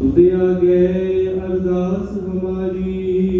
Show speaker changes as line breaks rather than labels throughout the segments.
ਤੁਦੇ ਆਗੇ ਅਰਦਾਸ ਹਮਾਰੀ।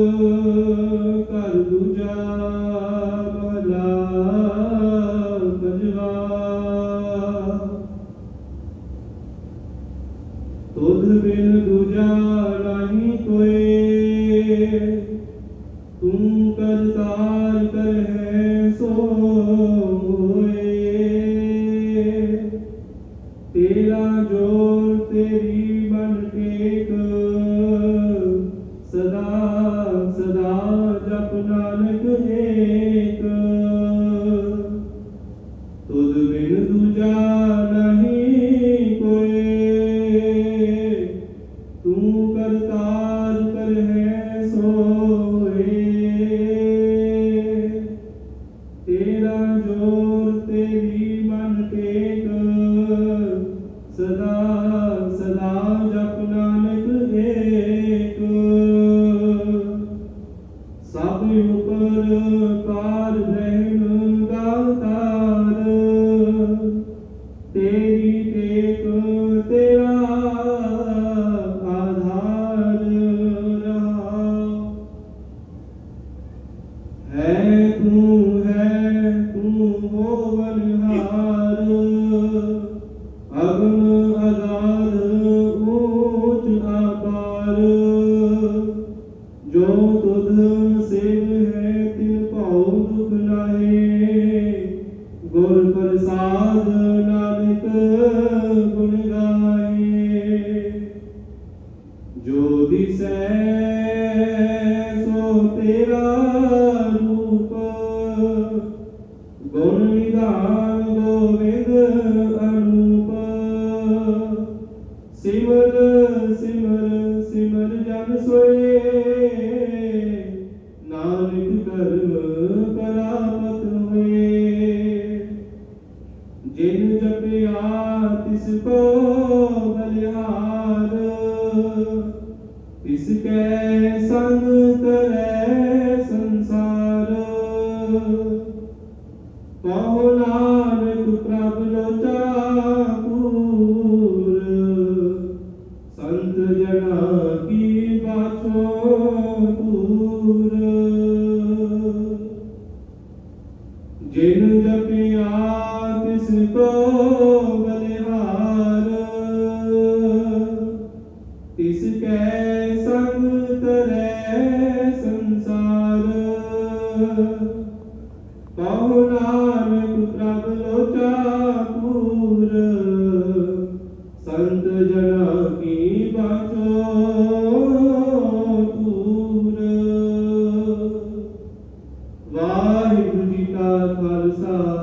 ਨਹੀਂ ਕੋਏ ਤੂੰ ਕਰਤਾਰ ਕਰਹਿ ਸੋ ਹੋਏ ਤੇਰਾ ਜੋਰ ਤੇਰੀ ਬਨ ਟੇਕ, ਸਦਾ ਸਦਾ ਜਪ ਨਾਨਕ ਏਕ। ਤੁਧ ਬਿਨ ਦੂਜਾ ਤੇਰੀ ਟੇਕ ਤੇਰਾ ਆਧਾਰ ਰਹਾ। ਹੈ ਤੂੰ ਹੈ ਤੂੰ ਹੋਵਨਹਾਰ ਅਗਮ ਅਗਾਧ ਊਚ ਅਪਾਰ। ਜੋ ਤੁਧ ਸਿਵ ਜਪਿਆ ਤਿਸ ਕੋ ਬਲਿਹਾਰ ਤਿਸ ਕੈ ਸੰਗ ਕਰੈ ਸੰਸਾਰ। ਕਹੋ ਨਾਨਕ ਪ੍ਰਭ ਲੋਚਾ ਪੂਰ ਸੰਤ ਜਨਾ ਕੀ ਬਾਛੋ ਕਹੋ ਨਾਨਕ ਪ੍ਰਭ ਲੋਚਾ ਪੂਰ ਸੰਤ ਜਨਾ ਕੀ ਬਾਚੋ ਪੂਰ ਵਾਹਿਗੁਰੂ ਜੀ ਕਾ ਖਾਲਸਾ